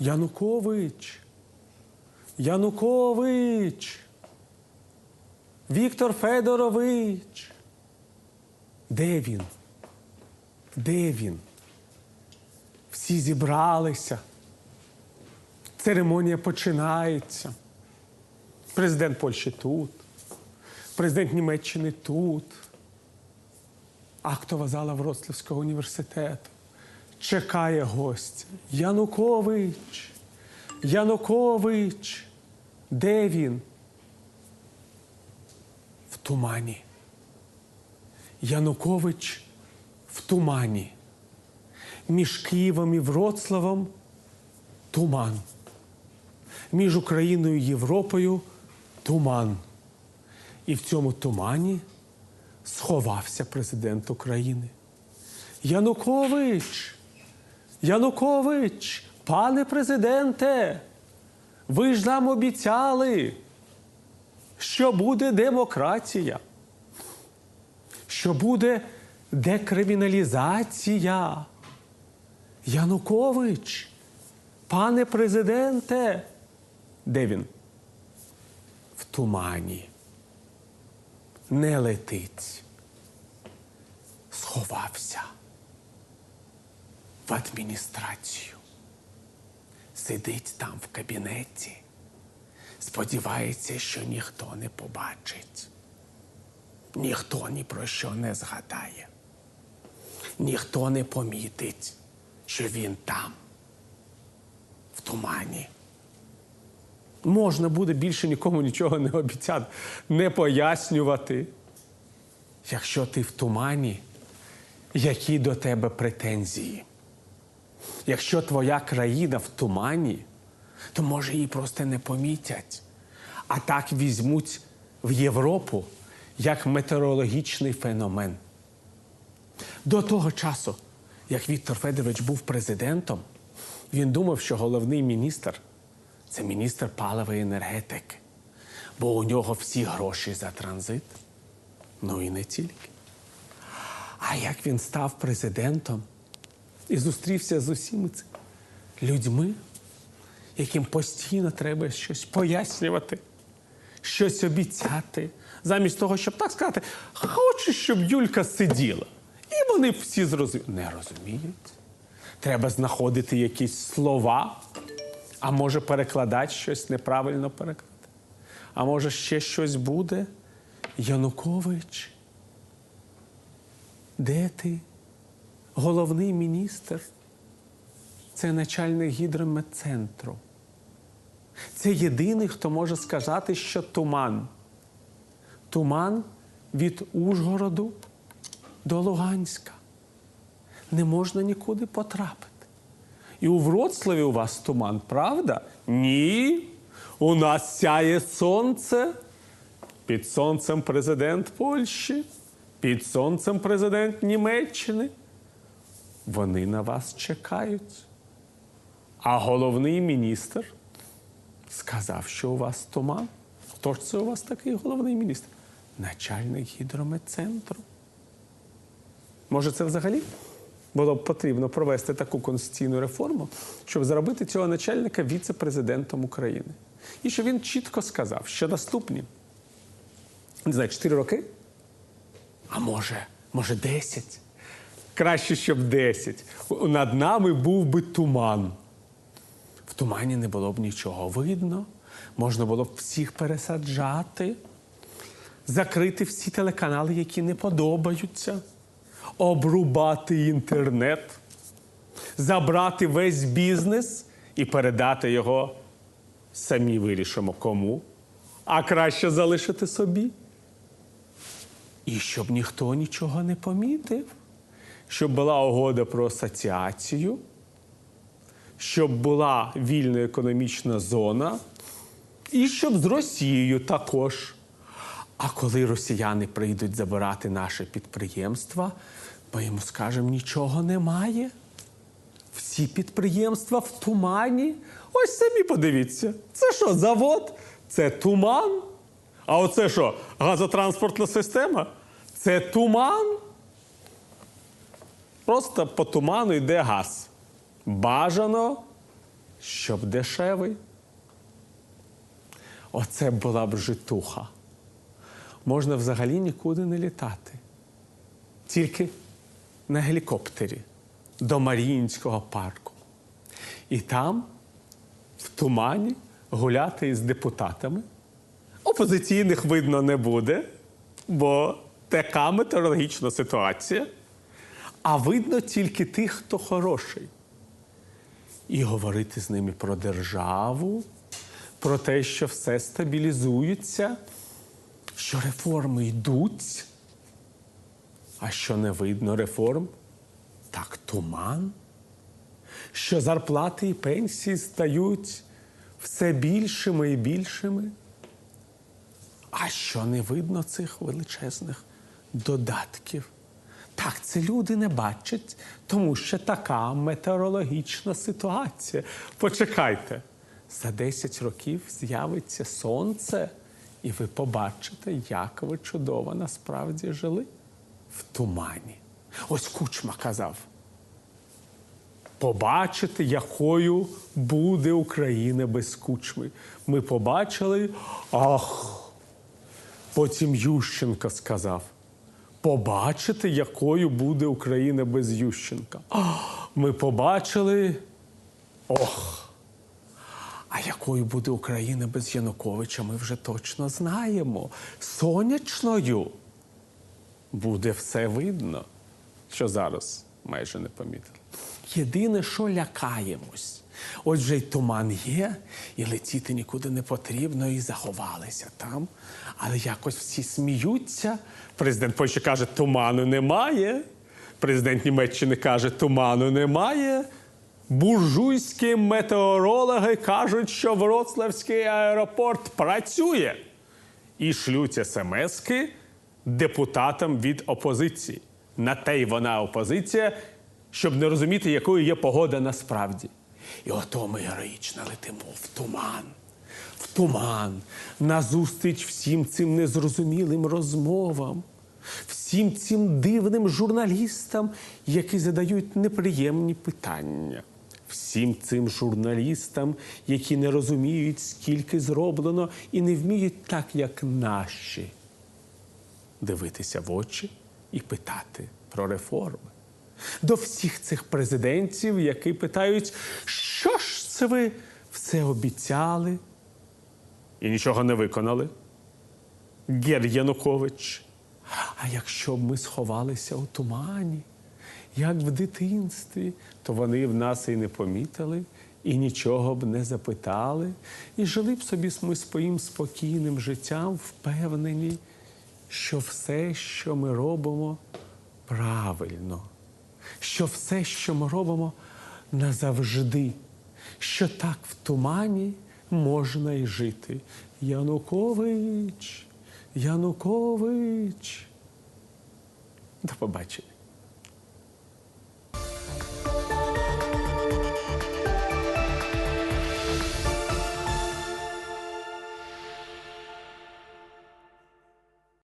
Янукович. Янукович. Віктор Федорович. Де він? Де він? Всі зібралися. Церемонія починається. Президент Польщі тут, президент Німеччини тут. Актова зала Вроцлавського університету. Чекає гостя. Янукович. Янукович. Де він? В тумані. Янукович в тумані. Між Києвом і Вроцлавом туман. Між Україною і Європою туман. І в цьому тумані сховався президент України. Янукович! Янукович! Пане президенте! Ви ж нам обіцяли, що буде демократія, що буде декриміналізація. Янукович, пане президенте, де він? В тумані. Не летить. Сховався в адміністрацію. Сидить там в кабінеті. Сподівається, що ніхто не побачить. Ніхто ні про що не згадає. Ніхто не помітить, що він там, в тумані. Можна буде більше нікому нічого не обіцяти, не пояснювати. Якщо ти в тумані, які до тебе претензії? Якщо твоя країна в тумані, то може її просто не помітять, а так візьмуть в Європу як метеорологічний феномен. До того часу, як Віктор Федорович був президентом, він думав, що головний міністр це міністр паливої енергетики, бо у нього всі гроші за транзит. Ну і не тільки. А як він став президентом і зустрівся з усіми цими людьми, яким постійно треба щось пояснювати, щось обіцяти, замість того, щоб так сказати, хочу, щоб Юлька сиділа. І вони всі зрозуміють. Не розуміють. Треба знаходити якісь слова, а може перекладати щось неправильно перекладати. А може ще щось буде? Янукович, де ти? Головний міністр? Це начальник гідрометцентру. Це єдиний, хто може сказати, що туман. Туман від Ужгороду до Луганська. Не можна нікуди потрапити. І у Вроцлаві у вас туман, правда? Ні. У нас сяє сонце. Під сонцем президент Польщі, під сонцем президент Німеччини. Вони на вас чекають. А головний міністр сказав, що у вас туман. Хто ж це у вас такий головний міністр? Начальник гідрометцентру. Може, це взагалі було б потрібно провести таку конституційну реформу, щоб зробити цього начальника віце-президентом України. І щоб він чітко сказав, що наступні, не знаю, 4 роки, а може, може 10. Краще, щоб 10. Над нами був би туман. В тумані не було б нічого видно, можна було б всіх пересаджати, закрити всі телеканали, які не подобаються, обрубати інтернет, забрати весь бізнес і передати його самі вирішимо кому, а краще залишити собі. І щоб ніхто нічого не помітив, щоб була угода про асоціацію, щоб була вільна економічна зона, і щоб з Росією також. А коли росіяни прийдуть забирати наше підприємства, ми йому скажемо, нічого немає. Всі підприємства в тумані. Ось самі подивіться. Це що, завод? Це туман. А оце що, газотранспортна система? Це туман. Просто по туману йде газ. Бажано щоб дешевий. Оце була б житуха. Можна взагалі нікуди не літати. Тільки на гелікоптері до Маріїнського парку. І там, в тумані, гуляти із депутатами. Опозиційних видно не буде, бо така метеорологічна ситуація. А видно тільки тих, хто хороший. І говорити з ними про державу, про те, що все стабілізується, що реформи йдуть, а що не видно реформ, так туман, що зарплати і пенсії стають все більшими і більшими. А що не видно цих величезних додатків? Так, це люди не бачать, тому що така метеорологічна ситуація. Почекайте, за 10 років з'явиться сонце, і ви побачите, як ви чудово насправді жили в тумані. Ось кучма казав. Побачити, якою буде Україна без кучми. Ми побачили, ах, Потім Ющенко сказав: побачити, якою буде Україна без Ющенка. Ми побачили. Ох. А якою буде Україна без Януковича, ми вже точно знаємо. Сонячною буде все видно, що зараз майже не помітили. Єдине, що лякаємось. От вже й туман є, і летіти нікуди не потрібно, і заховалися там. Але якось всі сміються. Президент Польщі каже, туману немає. Президент Німеччини каже, туману немає. Буржуйські метеорологи кажуть, що Вроцлавський аеропорт працює. І шлють смски депутатам від опозиції. На те й вона опозиція, щоб не розуміти, якою є погода насправді. І ото ми героїчно летимо в туман, в туман, назустріч всім цим незрозумілим розмовам, всім цим дивним журналістам, які задають неприємні питання. Всім цим журналістам, які не розуміють, скільки зроблено, і не вміють так, як наші, дивитися в очі і питати про реформи до всіх цих президентів, які питають, що ж це ви все обіцяли і нічого не виконали. Гер Янукович. А якщо б ми сховалися у тумані, як в дитинстві, то вони в нас і не помітили, і нічого б не запитали, і жили б собі ми своїм спокійним життям, впевнені, що все, що ми робимо, правильно що все, що ми робимо, назавжди, що так в тумані можна й жити. Янукович, Янукович. До побачення.